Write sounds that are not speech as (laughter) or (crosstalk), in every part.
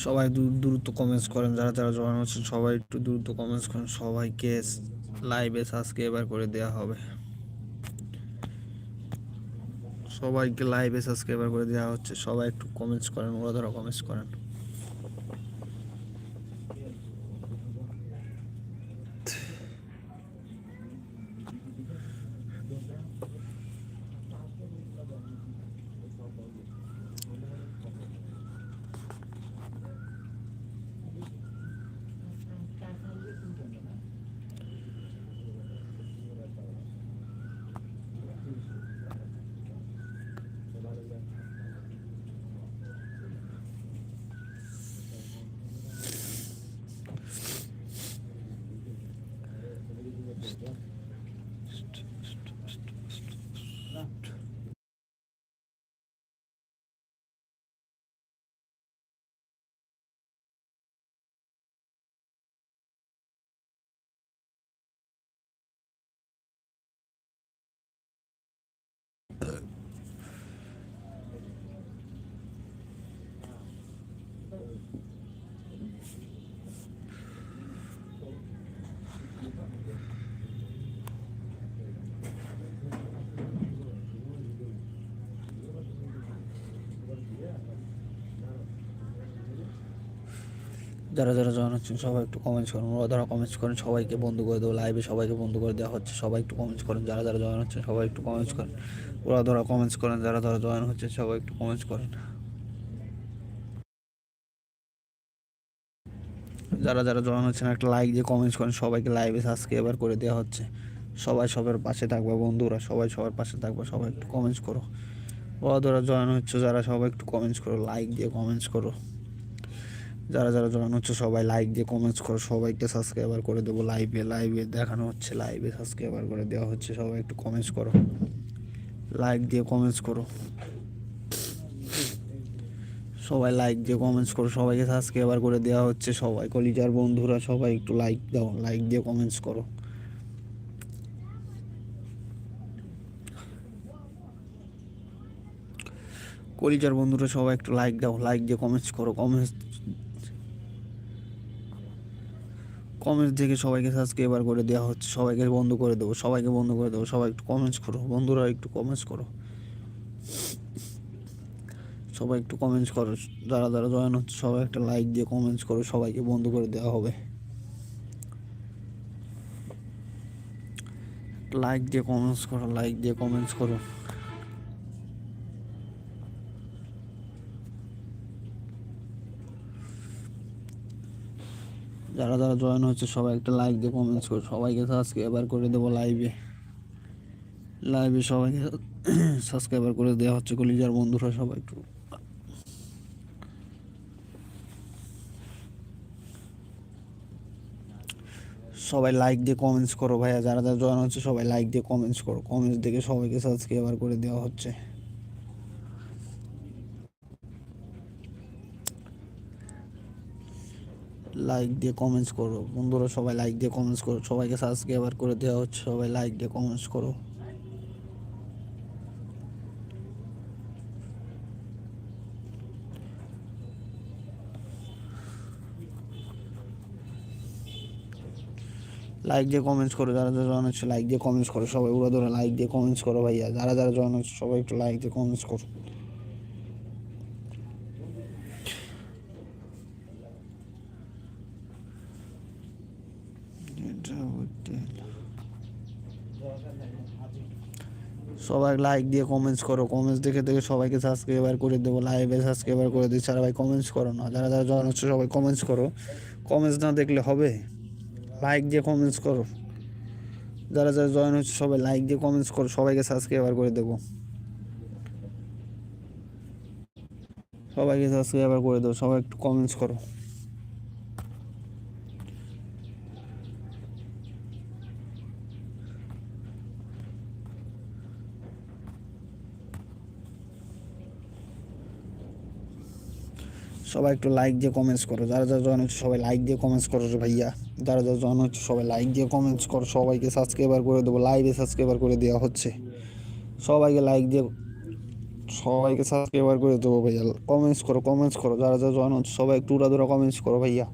সবাই দ্রু- দ্রুত কমেন্টস করেন, যারা যারা জয়েন হচ্ছেন, সবাই একটু দ্রুত কমেন্টস করেন, সবাইকে লাইভে সাবস্ক্রাইবার করে দেওয়া হবে। সবাইকে লাইভে সাবস্ক্রাইবার করে দেওয়া হচ্ছে, সবাই একটু কমেন্টস করেন, ওরা ধরো কমেন্টস করেন। যারা যারা জয়েন হচ্ছেন, সবাই একটু কমেন্টস করেন। ওরা যারা কমেন্টস করেন, সবাইকে বন্ধ করে দেবো। লাইভে সবাইকে বন্ধ করে দেওয়া হচ্ছে। সবাই একটু কমেন্টস করেন। যারা যারা জয়েন হচ্ছেন, সবাই একটু কমেন্টস করেন। ওরা ধরা কমেন্টস করেন, যারা যারা জয়েন হচ্ছে, সবাই একটু কমেন্টস করেন। যারা যারা জয়েন হচ্ছেন, একটা লাইক দিয়ে কমেন্টস করেন। সবাইকে লাইভে সাবস্ক্রাইবার করে দেওয়া হচ্ছে। সবাই সবার পাশে থাকবে, বন্ধুরা। সবাই সবার পাশে থাকবে, সবাই একটু কমেন্টস করো। ওরা ধরা জয়েন হচ্ছে, যারা সবাই একটু কমেন্টস করো লাইক দিয়ে কমেন্টস করো। যারা যারা জয়েন হচ্ছে সবাই লাইক দিয়ে কমেন্টস করো, সবাইকে সাবস্ক্রাইবার করে দেবো লাইভে লাইভে দেখানো হচ্ছে লাইভে সাবস্ক্রাইবার করে দেওয়া হচ্ছে, সবাই একটু কমেন্টস করো। লাইক দিয়ে কমেন্টস করো। সবাই লাইক দিয়ে কমেন্টস করো, সবাইকে সাবস্ক্রাইবার করে দেওয়া হচ্ছে, সবাই কলিজার বন্ধুরা সবাই একটু লাইক দাও লাইক দিয়ে কমেন্টস করো। কলিজার বন্ধুরা সবাই একটু লাইক দাও লাইক দিয়ে কমেন্টস করো কমেন্টস কমেন্টস দেখে সবাইকে সাবস্ক্রাইবার করে দেওয়া হচ্ছে, সবাইকে বন্ধ করে দেবো, সবাইকে বন্ধ করে দেবো, সবাই একটু কমেন্টস করো, বন্ধুরা একটু কমেন্টস করো। সবাই একটু কমেন্টস করো, যারা যারা জয়েন হচ্ছে, সবাই একটা লাইক দিয়ে কমেন্টস করো, সবাইকে বন্ধ করে দেওয়া হবে। লাইক দিয়ে কমেন্টস করো লাইক দিয়ে কমেন্টস করো। যারা যারা জয়েন হচ্ছে, সবাই একটা লাইক দিয়ে কমেন্টস করো। সবাইকে সাবস্ক্রাইবার করে দেবো লাইভে লাইভে সবাইকে সাবস্ক্রাইবার করে দেওয়া হচ্ছে কলিজার বন্ধুরা সবাই একটু। সবাই লাইক দিয়ে কমেন্টস করো ভাইয়া। যারা যারা জয়েন হচ্ছে, সবাই লাইক দিয়ে কমেন্টস করো। কমেন্টস দেখে সবাইকে সাবস্ক্রাইবার করে দেওয়া হচ্ছে। লাইক দিয়ে কমেন্টস করো। বন্ধুরা সবাই লাইক দিয়ে কমেন্টস করো। সবাইকে সাবস্ক্রাইবার করে দেওয়া হচ্ছে, সবাই লাইক দিয়ে কমেন্টস করো। লাইক দিয়ে কমেন্টস করো, যারা যারা জয়েন হচ্ছে লাইক দিয়ে কমেন্টস করো। সবাই উড়া ধরে লাইক দিয়ে কমেন্টস করো ভাইয়া। যারা যারা জয়েন হচ্ছে, সবাই একটু লাইক দিয়ে কমেন্টস করো এটা হচ্ছে সবাই লাইক দিয়ে কমেন্টস করো। কমেন্টস দেখে দেখে সবাইকে সাবস্ক্রাইবার করে দেবো। লাইভে সাবস্ক্রাইবার করে দিই। ছাড়া ভাই কমেন্টস করো না। যারা যারা জয়েন হচ্ছে সবাই কমেন্টস করো। কমেন্টস না দেখলে হবে? লাইক দিয়ে কমেন্টস করো। যারা যারা জয়েন হচ্ছে সবাই লাইক দিয়ে কমেন্টস করো। সবাইকে সাবস্ক্রাইবার করে দেবো। সবাইকে সাবস্ক্রাইবার করে দেবো। সবাই একটু কমেন্টস করো। সবাই একটু লাইক দিয়ে কমেন্টস করো। যারা যারা জয়েন হচ্ছে সবাই লাইক দিয়ে কমেন্টস করো ভাইয়া। যারা যারা জয়েন হচ্ছে সবাই লাইক দিয়ে কমেন্টস করো। সবাইকে সাবস্ক্রাইবার করে দেবো। লাইভে সাবস্ক্রাইবার করে দেওয়া হচ্ছে। সবাইকে লাইক দিয়ে সবাইকে সাবস্ক্রাইবার করে দেবো ভাইয়া। কমেন্টস করো কমেন্টস করো। যারা যারা জয়েন হচ্ছে সবাই একটু উড়াদুরা কমেন্টস করো ভাইয়া।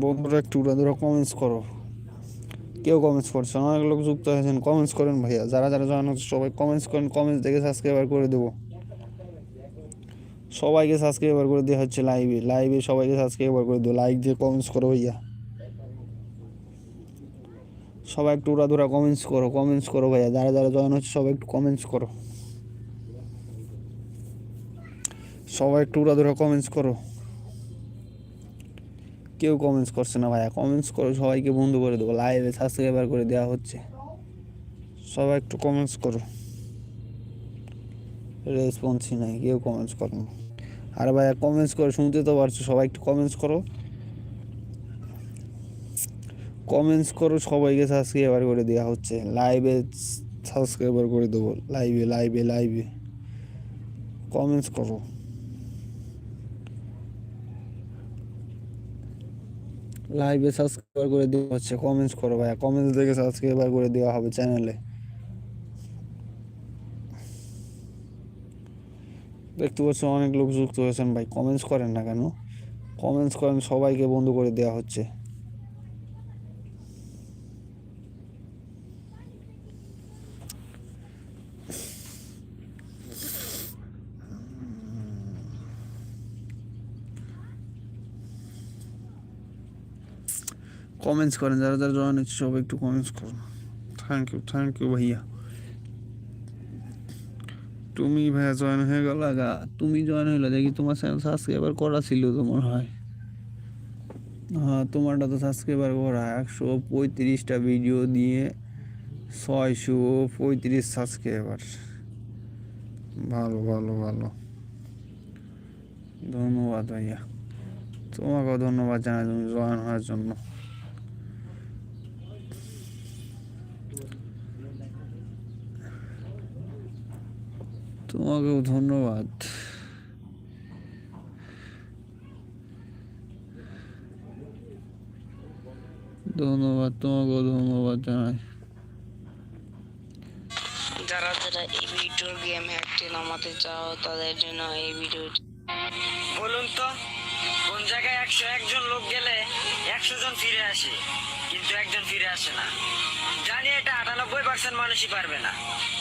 বন্ধুরা একটু উড়াদুরা কমেন্টস করো। কেউ কমেন্টস করছে অনেক লোক যুক্ত হয়েছেন। কমেন্টস করেন ভাইয়া। যারা যারা জয়েন হচ্ছে সবাই কমেন্টস করেন। কমেন্টস দেখে সাবস্ক্রাইবার করে দেবো। সবাইকে সাবস্ক্রাইবার করে দেওয়া হচ্ছে লাইভে লাইভে সবাইকে সাবস্ক্রাইবার করে দেবো লাইক দিয়ে কমেন্টস করো ভাইয়া। সবাই একটু উড়াধুরা কমেন্টস করো কমেন্টস করো ভাইয়া, যারা যারা জয়েন হচ্ছে সবাই একটু কমেন্টস করো। সবাই একটু উড়াধুরা কমেন্টস করো। কেউ কমেন্টস করছে না ভাইয়া কমেন্টস করো, সবাইকে বন্ধু করে দেবো লাইভে সাবস্ক্রাইবার করে দেওয়া হচ্ছে। সবাই একটু কমেন্টস করো। রেসপন্সই নাই, কেউ কমেন্টস করো না। আর ভাইয়া কমেন্টস করে, শুনতে তো পারছ, সবাই একটু কমেন্টস করো। কমেন্টস করো, সবাইকে সাবস্ক্রাইবার করে দেওয়া হচ্ছে। লাইভে সাবস্ক্রাইবার করে দেবো। লাইভে লাইভে লাইভে কমেন্টস করো। লাইভে সাবস্ক্রাইবার করে দেওয়া হচ্ছে। কমেন্টস করো ভাইয়া। কমেন্টস দেখে সাবস্ক্রাইবার করে দেওয়া হবে চ্যানেলে দেখতে পাচ্ছ অনেক লোক যুক্ত হয়েছেন ভাই কমেন্টস করেন না কেন? কমেন্টস করেন, সবাইকে বন্ধ করে দেওয়া হচ্ছে। কমেন্টস করেন, যারা যারা জয়েন হচ্ছে সবাই একটু কমেন্টস করুন। থ্যাংক ইউ থ্যাংক ইউ ভাইয়া। তুমি ভাইয়া জয়েন হয়ে গেল আগা তুমি জয়েন হইলে, দেখি তোমার চ্যানেল সাবস্ক্রাইবার করা ছিল তোমার হয় হ্যাঁ তোমারটা তো সাবস্ক্রাইবার করা। একশো পঁয়ত্রিশটা ভিডিও দিয়ে ছয়শো পঁয়ত্রিশ সাবস্ক্রাইবার ভালো ভালো ভালো। ধন্যবাদ ভাইয়া। তোমাকেও ধন্যবাদ জানাই তুমি জয়েন হওয়ার জন্য। তোমাকেও ধন্যবাদ। ধন্যবাদ, তোমাকেও ধন্যবাদ জানাই। যারা যারা এই ভিডিওর গেম হ্যাকটি নামাতে চাও, তাদের জন্য এই ভিডিওটি বলুন তো, কোন জায়গায় একশো একজন লোক গেলে একশো জন ফিরে আসে? কিন্তু একজন ফিরে আসে না। জানি এটা আটানব্বই পার্সেন্ট মানুষই পারবে না।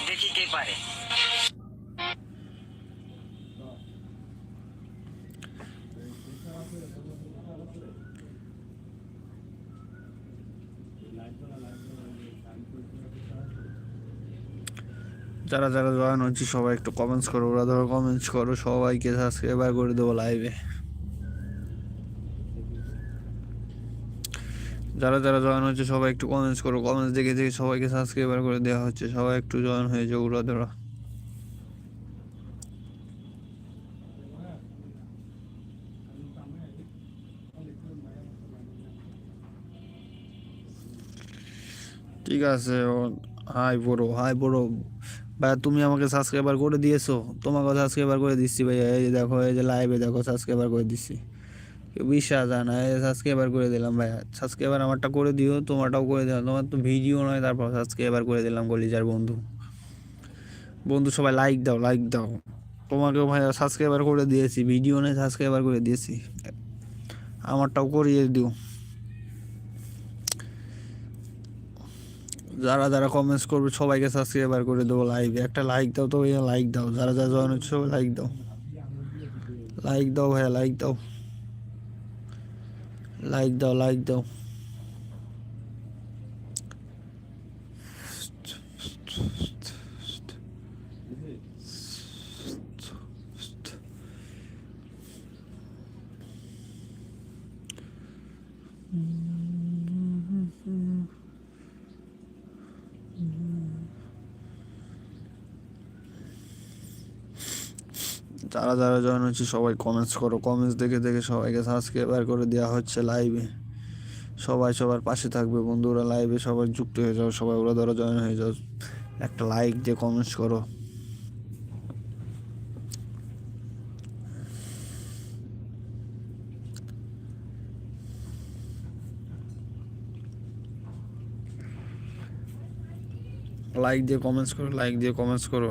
দেখি কে পারে। যারা যারা জয়েন হচ্ছে সবাই একটু কমেন্টস করো, ওরা ধরো কমেন্টস করো, সবাইকে সাবস্ক্রাইবার করে দেবো লাইভে যারা যারা জয়েন হচ্ছে সবাই একটু কমেন্টস করো কমেন্টস দেখে দেখে সবাইকে সাবস্ক্রাইবার করে দেওয়া হচ্ছে। সবাই একটু জয়েন হয়ে যাও ওরা ধরো। ঠিক আছে হাই বড়ো হাই বড়ো ভাইয়া তুমি আমাকে সাবস্ক্রাইবার করে দিয়েছ তোমাকে সাবস্ক্রাইবার করে দিচ্ছি ভাইয়া। এই যে দেখো, এই যে লাইভে দেখো সাবস্ক্রাইবার করে দিচ্ছি। বিশ্বাস হয় না এই সাবস্ক্রাইবার করে দিলাম ভাইয়া। সাবস্ক্রাইবার আমারটা করে দিও, তোমারটাও করে দিলাম। তোমার তো ভিডিও নয়, তারপর সাবস্ক্রাইবার করে দিলাম গলিজার বন্ধু। বন্ধু, সবাই লাইক দাও লাইক দাও। তোমাকেও ভাইয়া সাবস্ক্রাইবার করে দিয়েছি ভিডিও নয় সাবস্ক্রাইবার করে দিয়েছি। আমারটাও করিয়ে দিও। যারা যারা কমেন্টস করবে, সবাইকে সাবস্ক্রাইবার করে দেবো লাইভে একটা লাইক দাও তো ভাইয়া লাইক দাও। যারা যারা জয়েন হচ্ছে, সবাই লাইক দাও। লাইক দাও ভাইয়া লাইক দাও। লাইক দাও লাইক দাও। যারা যারা জয়েন হচ্ছে সবাই কমেন্টস করো। কমেন্টস দেখে দেখে সবাইকে সাবস্ক্রাইবার করে দেওয়া হচ্ছে লাইভে সবাই সবার পাশে থাকবে বন্ধুরা লাইভে সবাই যুক্ত হয়ে যাও, সবাই ওরা ধরো জয়েন হয়ে যাও। একটা লাইক দিয়ে কমেন্টস করো। লাইক দিয়ে কমেন্টস করো লাইক দিয়ে কমেন্টস করো।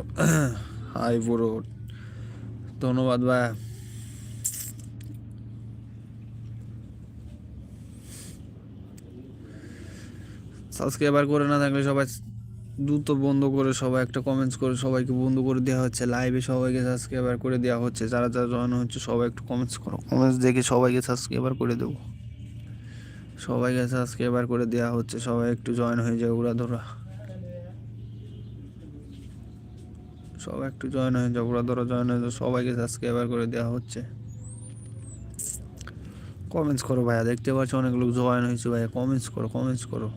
(coughs) হাই পুরো ধন্যবাদ, ভাই। সাবস্ক্রাইবার করে না থাকলে সবাই দ্রুত বন্ধ করে সবাই একটা কমেন্টস করে সবাইকে বন্ধ করে দেওয়া হচ্ছে। লাইভে সবাইকে সাবস্ক্রাইবার করে দেওয়া হচ্ছে। যারা যারা জয়েন হচ্ছে, সবাই একটু কমেন্টস করো। কমেন্টস দেখে সবাইকে সাবস্ক্রাইবার করে দেবো। সবাইকে সাবস্ক্রাইবার করে দেওয়া হচ্ছে। সবাই একটু জয়েন হয়ে যায় ওরা ধরা। সবাই একটু জয়েন হয়ে যাও ওরা ধরো জয়েন হয়ে যাও, সবাইকে সাবস্ক্রাইবার করে দেওয়া হচ্ছে। কমেন্টস করো ভাইয়া, দেখতে পাচ্ছ অনেক লোক জয়েন হয়েছে ভাইয়া কমেন্টস করো কমেন্টস করো।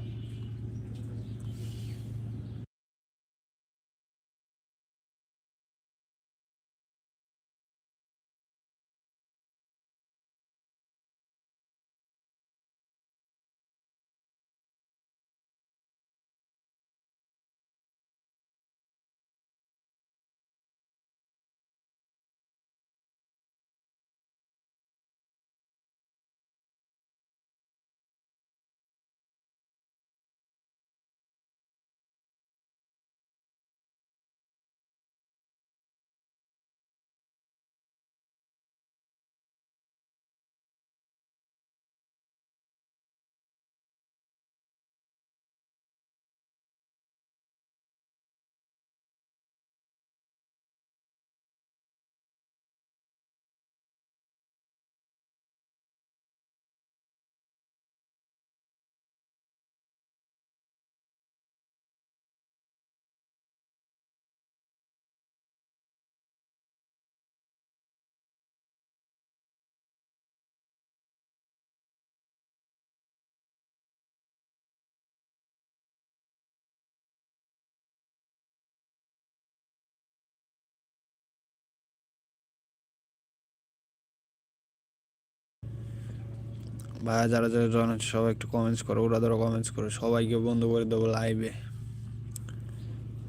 ভাইয়া যারা যারা জয়েন হচ্ছে, সবাই একটু কমেন্টস করো, ওরা ধরো কমেন্টস করো, সবাইকে বন্ধ করে দেবো লাইভে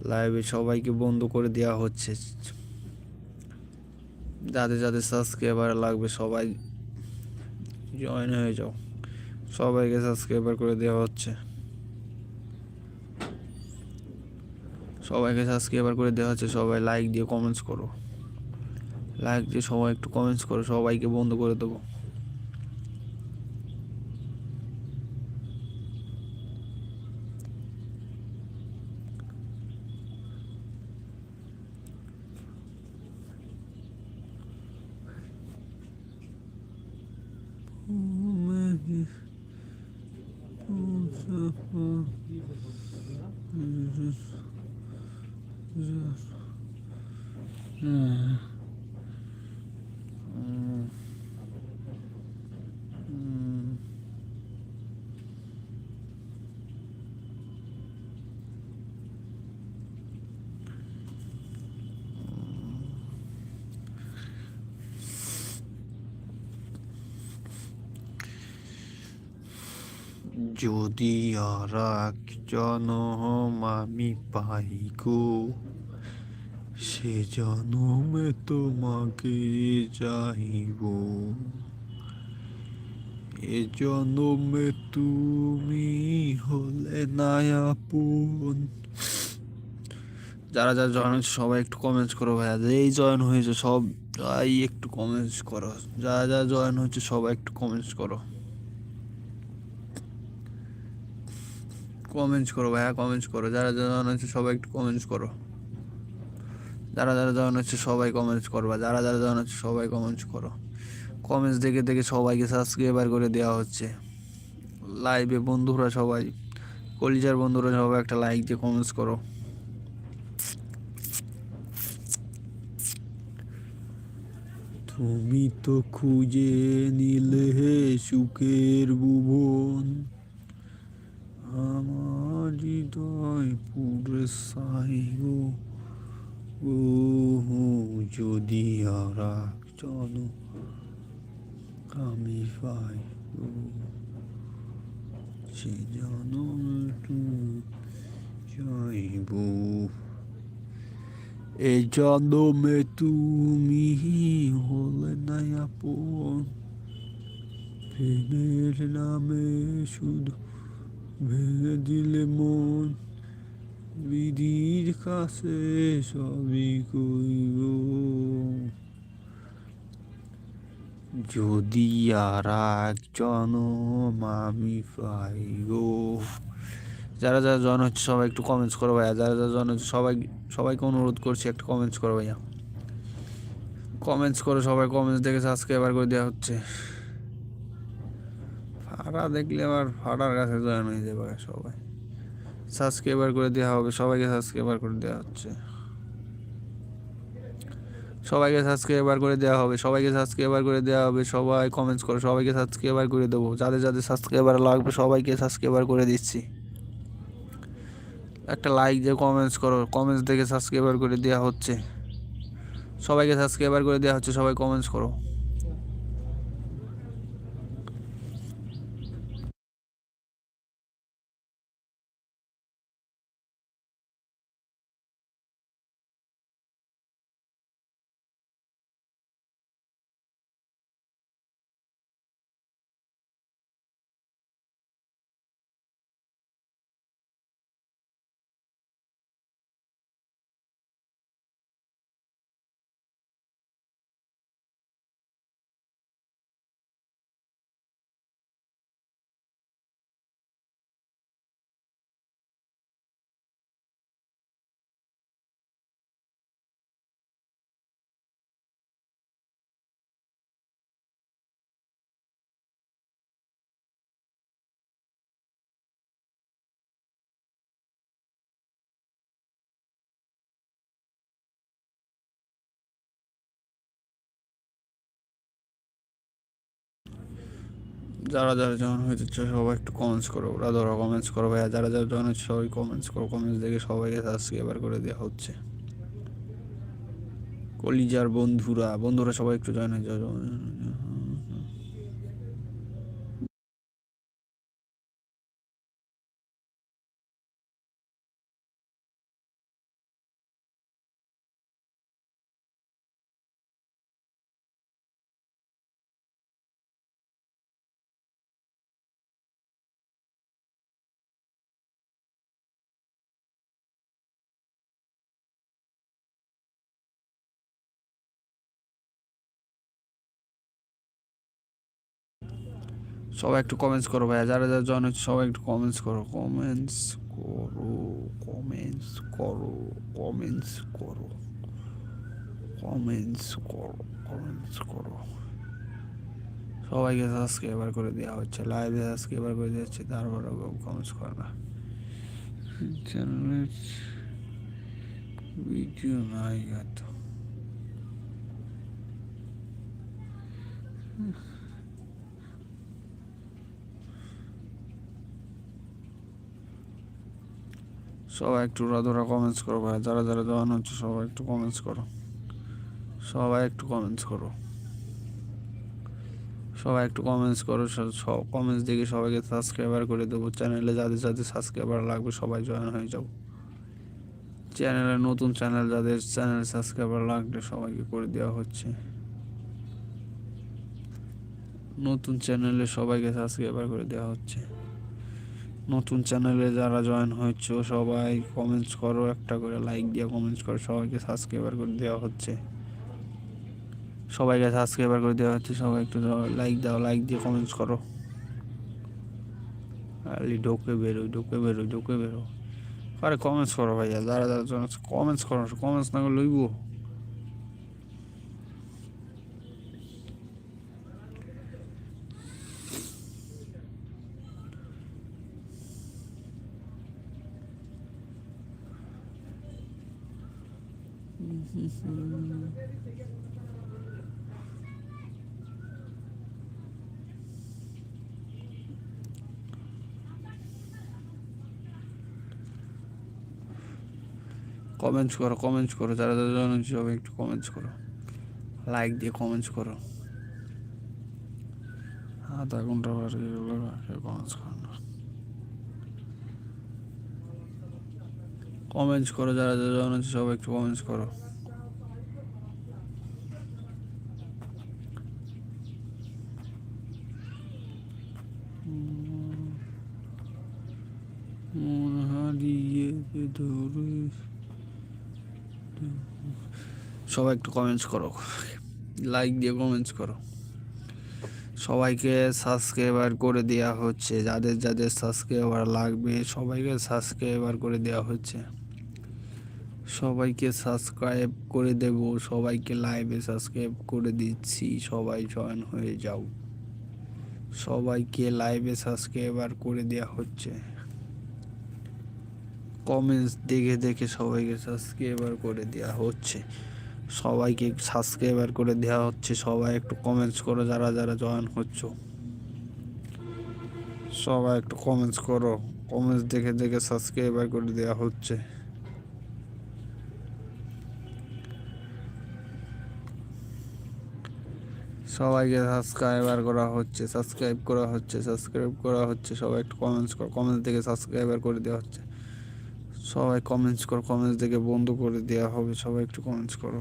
লাইভে সবাইকে বন্ধ করে দেওয়া হচ্ছে। যাদের যাদের সাবস্ক্রাইবার লাগবে, সবাই জয়েন হয়ে যাও। সবাইকে সাবস্ক্রাইবার করে দেওয়া হচ্ছে। সবাইকে সাবস্ক্রাইবার করে দেওয়া হচ্ছে, সবাই লাইক দিয়ে কমেন্টস করো। লাইক দিয়ে সবাই একটু কমেন্টস করো, সবাইকে বন্ধ করে দেবো। 嗯哼嗯哼。যদি আর এক জনম আমি পাই গো, সে জনমে তোমাকে চাইব। এ জনমে তুমি হলে নায়াপন। যারা যারা জয়েন হয়েছে, সবাই একটু কমেন্টস করো ভাইয়া। যেই জয়েন হয়েছে সব যাই একটু কমেন্টস করো। যারা যারা জয়েন হয়েছে, সবাই একটু কমেন্টস করো। কমেন্টস করো ভাইয়া কমেন্টস করো। যারা যারা জয়েন হচ্ছে সবাই একটু কমেন্টস করো। যারা যারা জয়েন হচ্ছে সবাই কমেন্টস করবা যারা যারা জয়েন হচ্ছে সবাই কমেন্টস করো। কমেন্টস দেখে দেখে সবাইকে সাবস্ক্রাইবার করে দেওয়া হচ্ছে। লাইভে বন্ধুরা সবাই, কলিজার বন্ধুরা সবাই একটা লাইক দিয়ে কমেন্টস করো। তুমি তো খুঁজে নিলে সুখের ভুবন। আমার হৃদয় পুরে সাই গো। ও যদি আর একজন আমি পাই ও সে যেন চাইব। এই জন্মে তুমি হলে না আপন। প্রেমের নামে শুধু ভেঙে দিলে মন বিধির কাছে সবই কইব যদি আর একজন আমি পাই গো যারা যারা জন হচ্ছে, সবাই একটু কমেন্টস করো ভাইয়া। যারা যারা জন হচ্ছে, সবাই, সবাইকে অনুরোধ করছি একটু কমেন্টস করো ভাইয়া। কমেন্টস করে সবাই কমেন্টস দেখে সাবস্ক্রাইবার করে দেওয়া হচ্ছে। ফাড়া দেখলে আবার ফাড়ার কাছে জয়েন হয়ে যাবে সবাই। সাবস্ক্রাইবার করে দেওয়া হবে, সবাইকে সাবস্ক্রাইবার করে দেওয়া হচ্ছে। সবাইকে সাবস্ক্রাইবার করে দেওয়া হবে, সবাইকে সাবস্ক্রাইবার করে দেওয়া হবে, সবাই কমেন্টস করো, সবাইকে সাবস্ক্রাইবার করে দেবো। যাদের যাদের সাবস্ক্রাইবার লাগবে, সবাইকে সাবস্ক্রাইবার করে দিচ্ছি। একটা লাইক দিয়ে কমেন্টস করো কমেন্টস দেখে সাবস্ক্রাইবার করে দেওয়া হচ্ছে। সবাইকে সাবস্ক্রাইবার করে দেওয়া হচ্ছে, সবাই কমেন্টস করো। যারা যারা জয়েন হয়েছে সবাই একটু কমেন্টস করো, ওরা ধরো কমেন্টস করো ভাইয়া, যারা যারা জয়েন হচ্ছে সবাই কমেন্টস করো কমেন্টস দেখে সবাইকে সাবস্ক্রাইবার করে দেওয়া হচ্ছে। কলিজার বন্ধুরা বন্ধুরা সবাই একটু জয়েন হয়ে যাও। সবাই একটু কমেন্টস করো ভাইয়া। যারা যারা জয়েন হচ্ছে সবাই একটু কমেন্টস করো। কমেন্টস করো কমেন্টস করো কমেন্টস করো কমেন্টস করো কমেন্টস করো। সবাইকে সাবস্ক্রাইবার করে দেওয়া হচ্ছে লাইভে সাবস্ক্রাইবার করে দেওয়া হচ্ছে তারপরে কমেন্টস করে না। চ্যানেলের ভিডিও নাই এত। সবাই একটু রাধুরা কমেন্টস করো ভাই। যারা যারা জয়েন হচ্ছে, সবাই একটু কমেন্টস করো। সবাই একটু কমেন্টস করো। সবাই একটু কমেন্টস করো। সব কমেন্টস দেখে সবাইকে সাবস্ক্রাইবার করে দেবো। চ্যানেলে যাদের যাদের সাবস্ক্রাইবার লাগবে, সবাই জয়েন হয়ে যাব চ্যানেলে নতুন চ্যানেল যাদের চ্যানেল সাবস্ক্রাইবার লাগলে সবাইকে করে দেওয়া হচ্ছে। নতুন চ্যানেলে সবাইকে সাবস্ক্রাইবার করে দেওয়া হচ্ছে। নতুন চ্যানেলে যারা জয়েন হয়েছে, সবাই কমেন্টস করো, একটা করে লাইক দিয়ে কমেন্টস করো। সবাইকে সাবস্ক্রাইবার করে দেওয়া হচ্ছে। সবাইকে সাবস্ক্রাইবার করে দেওয়া হচ্ছে। সবাই একটু লাইক দাও লাইক দিয়ে কমেন্টস করো। খালি ঢোকে বেরোই ঢোকে বেরোই ঢোকে বেরো আরে কমেন্টস করো ভাইয়া, যারা যারা কমেন্টস করো। কমেন্টস না করে লইব কমেন্টস করো কমেন্টস করো, যারা যারা জানো সবাই একটু কমেন্টস করো। লাইক দিয়ে কমেন্টস করো। আধা ঘণ্টা বার কমেন্টস করো কমেন্টস করো, যারা যারা জানো সবাই একটু কমেন্টস করো। সবাই একটু কমেন্টস করো। লাইক দিয়ে কমেন্টস করো। সবাইকে সাবস্ক্রাইবার করে দেওয়া হচ্ছে। যাদের যাদের সাবস্ক্রাইবার লাগবে, সবাইকে সাবস্ক্রাইবার করে দেওয়া হচ্ছে। সবাইকে সাবস্ক্রাইব করে দেব। সবাইকে লাইভে সাবস্ক্রাইব করে দিচ্ছি। সবাই জয়েন হয়ে যাও। সবাইকে লাইভে সাবস্ক্রাইবার করে দেওয়া হচ্ছে। কমেন্টস দেখে দেখে সবাইকে সাবস্ক্রাইবার করে দেওয়া হচ্ছে। সবাইকে সাবস্ক্রাইবার করে দেওয়া হচ্ছে। সবাই একটু কমেন্টস করো যারা যারা জয়েন হচ্ছ। সবাই একটু কমেন্টস করো। কমেন্টস দেখে দেখে সাবস্ক্রাইবার করে দেওয়া হচ্ছে। সবাইকে সাবস্ক্রাইবার করা হচ্ছে সাবস্ক্রাইব করা হচ্ছে সাবস্ক্রাইব করা হচ্ছে। সবাই একটু কমেন্টস করো কমেন্টস দেখে সাবস্ক্রাইবার করে দেওয়া হচ্ছে। সবাই কমেন্টস করো কমেন্টস দেখে বন্ধ করে দেওয়া হবে, সবাই একটু কমেন্টস করো।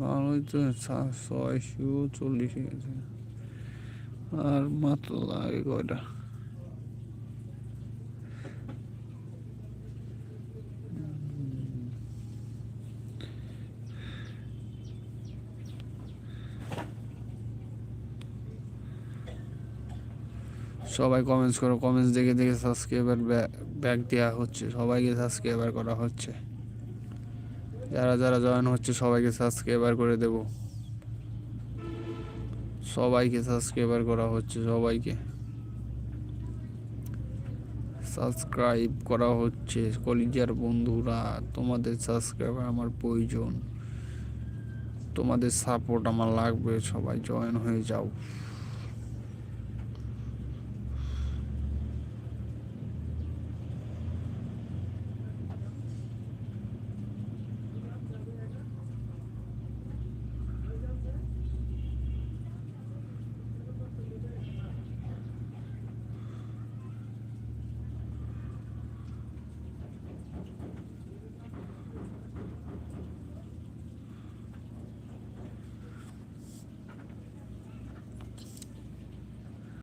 ভালোই তো, ছয়, ছয়শো চল্লিশ গেছে। আর মাত্র লাগে কয়টা? সবাই কমেন্টস করো কমেন্টস দেখে দেখে সাবস্ক্রাইবার ব্যাক দেওয়া হচ্ছে, সবাইকে সাবস্ক্রাইবার করা হচ্ছে। যারা যারা জয়েন হচ্ছে সবাইকে সাবস্ক্রাইবার করে দেব। সবাইকে সাবস্ক্রাইবার করা হচ্ছে, সবাইকে। সাবস্ক্রাইব করা হচ্ছে, কলিজার বন্ধুরা, তোমাদের সাবস্ক্রাইবার আমার প্রয়োজন। তোমাদের সাপোর্ট আমার লাগবে, সবাই জয়েন হয়ে যাও।